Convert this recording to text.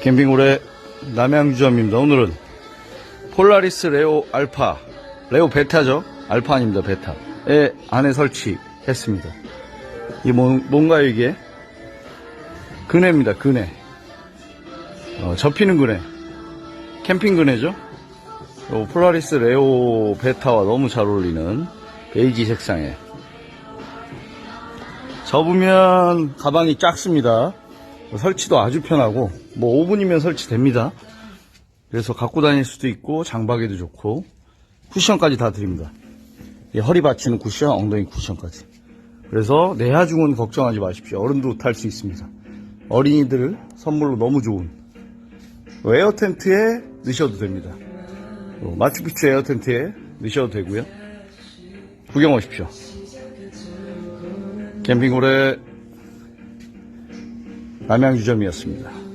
캠핑홀의 남양주점입니다. 오늘은 폴라리스 레오 알파, 레오 베타죠? 알파 아닙니다, 베타의 안에 설치했습니다. 이게 뭐, 뭔가요, 이게? 그네입니다, 그네. 어, 접히는 그네. 캠핑 그네죠? 요 폴라리스 레오 베타와 너무 잘 어울리는 베이지 색상에. 접으면 가방이 작습니다. 설치도 아주 편하고 뭐 5분이면 설치됩니다. 그래서 갖고 다닐 수도 있고 장박에도 좋고 쿠션까지 다 드립니다. 이 허리 받치는 쿠션, 엉덩이 쿠션까지. 그래서 내하중은 걱정하지 마십시오. 어른도 탈 수 있습니다. 어린이들 선물로 너무 좋은 에어 텐트에 넣으셔도 됩니다. 또 마추픽추 에어 텐트에 넣으셔도 되고요. 구경 오십시오. 캠핑홀의 남양주점이었습니다.